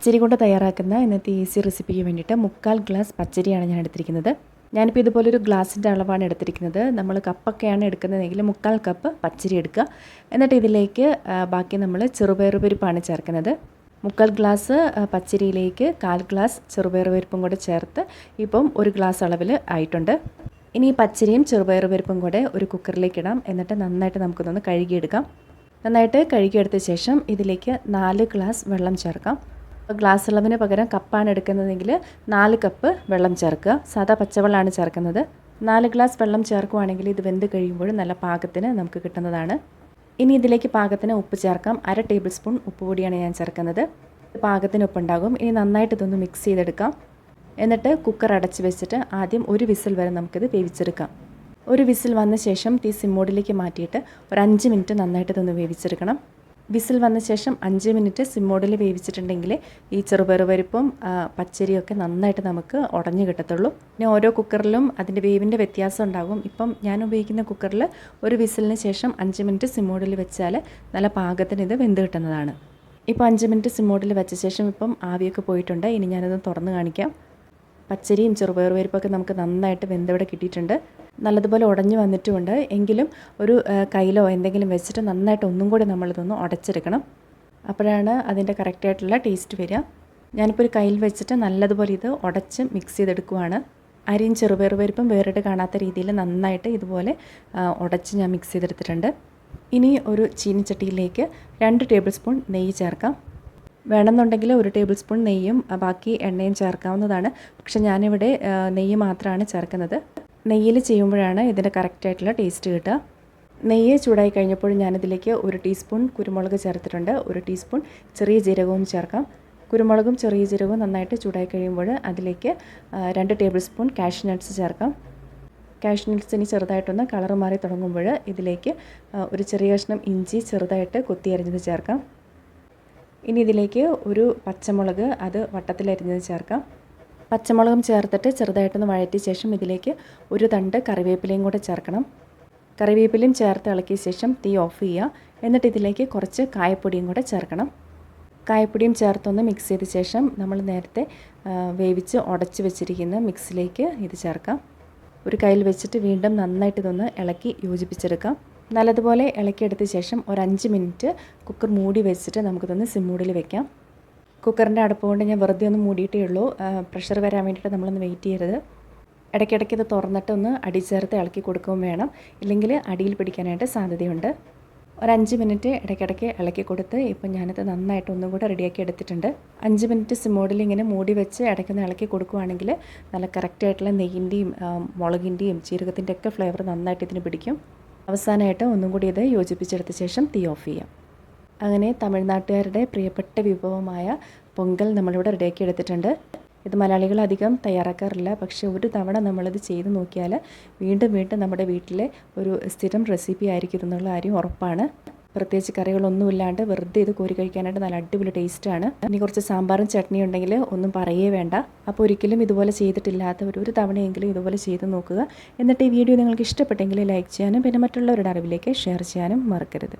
പച്ചരി കൊണ്ട് തയ്യാറാക്കുന്ന ഇന്നത്തെ ഈസി റെസിപ്പിക്ക് വേണ്ടിയിട്ട് മുക്കാൽ ഗ്ലാസ് പച്ചരിയാണ് ഞാൻ എടുത്തിരിക്കുന്നത്. ഞാനിപ്പോൾ ഇതുപോലൊരു ഗ്ലാസിന്റെ അളവാണ് എടുത്തിരിക്കുന്നത്. നമ്മൾ കപ്പൊക്കെയാണ് എടുക്കുന്നതെങ്കിൽ മുക്കാൽ കപ്പ് പച്ചരി എടുക്കുക. എന്നിട്ട് ഇതിലേക്ക് ബാക്കി നമ്മൾ ചെറുപയർ പരിപ്പാണ് ചേർക്കുന്നത്. മുക്കാൽ ഗ്ലാസ് പച്ചരിയിലേക്ക് കാൽ ഗ്ലാസ് ചെറുപയർ പരിപ്പും കൂടെ ചേർത്ത് ഇപ്പം ഒരു ഗ്ലാസ് അളവിൽ ആയിട്ടുണ്ട്. ഇനി പച്ചരിയും ചെറുപയർ പരിപ്പും കൂടെ ഒരു കുക്കറിലേക്ക് ഇടാം. എന്നിട്ട് നന്നായിട്ട് നമുക്കൊന്ന് കഴുകിയെടുക്കാം. നന്നായിട്ട് കഴുകിയെടുത്ത ശേഷം ഇതിലേക്ക് നാല് ഗ്ലാസ് വെള്ളം ചേർക്കാം. ഗ്ലാസ് അളവിന് പകരം കപ്പാണ് എടുക്കുന്നതെങ്കിൽ നാല് കപ്പ് വെള്ളം ചേർക്കുക. സാധാ പച്ചവെള്ളമാണ് ചേർക്കുന്നത്. നാല് ഗ്ലാസ് വെള്ളം ചേർക്കുകയാണെങ്കിൽ ഇത് വെന്ത് കഴിയുമ്പോൾ നല്ല പാകത്തിന് നമുക്ക് കിട്ടുന്നതാണ്. ഇനി ഇതിലേക്ക് പാകത്തിന് ഉപ്പ് ചേർക്കാം. അര ടേബിൾ സ്പൂൺ ഉപ്പ് പൊടിയാണ് ഞാൻ ചേർക്കുന്നത്. പാകത്തിന് ഉപ്പുണ്ടാകും. ഇനി നന്നായിട്ട് ഇതൊന്ന് മിക്സ് ചെയ്തെടുക്കാം. എന്നിട്ട് കുക്കർ അടച്ച് വെച്ചിട്ട് ആദ്യം ഒരു വിസിൽ വരെ നമുക്കിത് വേവിച്ചെടുക്കാം. ഒരു വിസിൽ വന്ന ശേഷം തീ സിമ്മോഡിലേക്ക് മാറ്റിയിട്ട് ഒരു അഞ്ച് മിനിറ്റ് നന്നായിട്ട് ഇതൊന്ന് വേവിച്ചെടുക്കണം. വിസിൽ വന്ന ശേഷം അഞ്ച് മിനിറ്റ് സിമ്മോഡിൽ വേവിച്ചിട്ടുണ്ടെങ്കിൽ ഈ ചെറുപയർ പരിപ്പും പച്ചരിയൊക്കെ നന്നായിട്ട് നമുക്ക് ഉടഞ്ഞു കിട്ടത്തുള്ളൂ. പിന്നെ ഓരോ കുക്കറിലും അതിന്റെ വേവിന്റെ വ്യത്യാസം ഉണ്ടാകും. ഇപ്പം ഞാൻ ഉപയോഗിക്കുന്ന കുക്കറിൽ ഒരു വിസിലിന് ശേഷം അഞ്ച് മിനിറ്റ് സിമ്മോഡിൽ വെച്ചാൽ നല്ല പാകത്തിന് ഇത് വെന്ത് കിട്ടുന്നതാണ്. ഇപ്പോൾ അഞ്ച് മിനിറ്റ് സിമ്മോഡിൽ വെച്ച ശേഷം ഇപ്പം ആവിയൊക്കെ പോയിട്ടുണ്ട്. ഇനി ഞാനത് തുറന്ന് കാണിക്കാം. പച്ചരിയും ചെറുപയർ പരിപ്പൊക്കെ നമുക്ക് നന്നായിട്ട് വെന്തവിടെ കിട്ടിയിട്ടുണ്ട്. നല്ലതുപോലെ ഉടഞ്ഞു വന്നിട്ടുമുണ്ട്. എങ്കിലും ഒരു കയ്യിലോ എന്തെങ്കിലും വെച്ചിട്ട് നന്നായിട്ട് ഒന്നും കൂടി നമ്മളിതൊന്ന് ഉടച്ചെടുക്കണം. അപ്പോഴാണ് അതിന്റെ കറക്റ്റായിട്ടുള്ള ടേസ്റ്റ് വരിക. ഞാനിപ്പോൾ ഒരു കയ്യിൽ വെച്ചിട്ട് നല്ലതുപോലെ ഇത് ഉടച്ച് മിക്സ് ചെയ്തെടുക്കുവാണ്. അരിയും ചെറുപയർ പരിപ്പും വേറിട്ട് കാണാത്ത രീതിയിൽ നന്നായിട്ട് ഇതുപോലെ ഉടച്ച് ഞാൻ മിക്സ് ചെയ്തെടുത്തിട്ടുണ്ട്. ഇനി ഒരു ചീനിച്ചട്ടിയിലേക്ക് രണ്ട് ടേബിൾ സ്പൂൺ നെയ്യ് ചേർക്കാം. വേണമെന്നുണ്ടെങ്കിൽ ഒരു ടേബിൾ സ്പൂൺ നെയ്യും ബാക്കി എണ്ണയും ചേർക്കാവുന്നതാണ്. പക്ഷെ ഞാനിവിടെ നെയ്യ് മാത്രമാണ് ചേർക്കുന്നത്. നെയ്യിൽ ചെയ്യുമ്പോഴാണ് ഇതിന്റെ കറക്റ്റായിട്ടുള്ള ടേസ്റ്റ് കിട്ടുക. നെയ്യ് ചൂടായി കഴിഞ്ഞപ്പോൾ ഞാനിതിലേക്ക് ഒരു ടീസ്പൂൺ കുരുമുളക് ചേർത്തിട്ടുണ്ട്. ഒരു ടീസ്പൂൺ ചെറിയ ജീരകവും ചേർക്കാം. കുരുമുളകും ചെറിയ ജീരകവും നന്നായിട്ട് ചൂടായി കഴിയുമ്പോൾ അതിലേക്ക് രണ്ട് ടേബിൾ സ്പൂൺ കാഷ്യൂ നട്ട്സ് ചേർക്കാം. കാഷ്യൂ നട്ട്സ് ഇനി ചെറുതായിട്ടൊന്ന് കളർ മാറി തുടങ്ങുമ്പോൾ ഇതിലേക്ക് ഒരു ചെറിയ കഷ്ണം ഇഞ്ചി ചെറുതായിട്ട് കൊത്തി അരിഞ്ഞത് ചേർക്കാം. ഇനി ഇതിലേക്ക് ഒരു പച്ചമുളക് അത് വട്ടത്തിലരിഞ്ഞത് ചേർക്കാം. പച്ചമുളകും ചേർത്തിട്ട് ചെറുതായിട്ടൊന്ന് വഴറ്റിയ ശേഷം ഇതിലേക്ക് ഒരു തണ്ട് കറിവേപ്പിലയും കൂടെ ചേർക്കണം. കറിവേപ്പിലയും ചേർത്ത് ഇളക്കിയ ശേഷം തീ ഓഫ് ചെയ്യുക. എന്നിട്ട് ഇതിലേക്ക് കുറച്ച് കായപ്പൊടിയും കൂടെ ചേർക്കണം. കായപ്പൊടിയും ചേർത്തൊന്ന് മിക്സ് ചെയ്ത ശേഷം നമ്മൾ നേരത്തെ വേവിച്ച് ഉടച്ച് വെച്ചിരിക്കുന്ന മിക്സിലേക്ക് ഇത് ചേർക്കാം. ഒരു കയ്യിൽ വെച്ചിട്ട് വീണ്ടും നന്നായിട്ട് ഇതൊന്ന് ഇളക്കി യോജിപ്പിച്ചെടുക്കാം. നല്ലതുപോലെ ഇളക്കിയെടുത്ത ശേഷം ഒരു അഞ്ച് മിനിറ്റ് കുക്കർ മൂടി വെച്ചിട്ട് നമുക്കിതൊന്ന് സിമ്മൂടിൽ വെക്കാം. കുക്കറിന്റെ അടുപ്പ് കൊണ്ട് ഞാൻ വെറുതെ ഒന്ന് മൂടിയിട്ടേ ഉള്ളൂ. പ്രഷർ വരാൻ വേണ്ടിയിട്ട് നമ്മളൊന്ന് വെയിറ്റ് ചെയ്യരുത്. ഇടയ്ക്കിടയ്ക്ക് ഇത് തുറന്നിട്ട് ഒന്ന് അടി ചേർത്ത് ഇളക്കി കൊടുക്കുകയും വേണം. ഇല്ലെങ്കിൽ അടിയിൽ പിടിക്കാനായിട്ട് സാധ്യതയുണ്ട്. ഒരു അഞ്ച് മിനിറ്റ് ഇടയ്ക്കിടയ്ക്ക് ഇളക്കി കൊടുത്ത് ഇപ്പം ഞാനിത് നന്നായിട്ട് ഒന്നും കൂടെ റെഡിയാക്കി എടുത്തിട്ടുണ്ട്. അഞ്ച് മിനിറ്റ് സിമോഡിൽ ഇങ്ങനെ മൂടി വെച്ച് ഇടയ്ക്കൊന്ന് ഇളക്കി കൊടുക്കുകയാണെങ്കിൽ നല്ല കറക്റ്റായിട്ടുള്ള നെയ്യിന്റെയും മുളകിന്റെയും ജീരകത്തിന്റെ ഒക്കെ ഫ്ലേവർ നന്നായിട്ട് ഇതിന് പിടിക്കും. അവസാനമായിട്ട് ഒന്നും കൂടി ഇത് യോജിപ്പിച്ചെടുത്ത ശേഷം തീ ഓഫ് ചെയ്യാം. അങ്ങനെ തമിഴ്നാട്ടുകാരുടെ പ്രിയപ്പെട്ട വിഭവമായ പൊങ്കൽ നമ്മളിവിടെ റെഡിയാക്കി എടുത്തിട്ടുണ്ട്. ഇത് മലയാളികൾ അധികം തയ്യാറാക്കാറില്ല. പക്ഷേ ഒരു തവണ നമ്മളിത് ചെയ്ത് നോക്കിയാൽ വീണ്ടും വീണ്ടും നമ്മുടെ വീട്ടിലെ ഒരു സ്ഥിരം റെസിപ്പി ആയിരിക്കും എന്നുള്ള കാര്യം ഉറപ്പാണ്. പ്രത്യേകിച്ച് കറികളൊന്നുമില്ലാണ്ട് വെറുതെ ഇത് കോരി കഴിക്കാനായിട്ട് നല്ല അടിപൊളി ടേസ്റ്റാണ്. ഇനി കുറച്ച് സാമ്പാറും ചട്നിയും ഉണ്ടെങ്കിൽ ഒന്നും പറയേ വേണ്ട. അപ്പോൾ ഒരിക്കലും ഇതുപോലെ ചെയ്തിട്ടില്ലാത്തവർ ഒരു തവണയെങ്കിലും ഇതുപോലെ ചെയ്ത് നോക്കുക. എന്നിട്ട് ഈ വീഡിയോ നിങ്ങൾക്ക് ഇഷ്ടപ്പെട്ടെങ്കിൽ ലൈക്ക് ചെയ്യാനും പിന്നെ മറ്റുള്ളവരുടെ അറിവിലേക്ക് ഷെയർ ചെയ്യാനും മറക്കരുത്.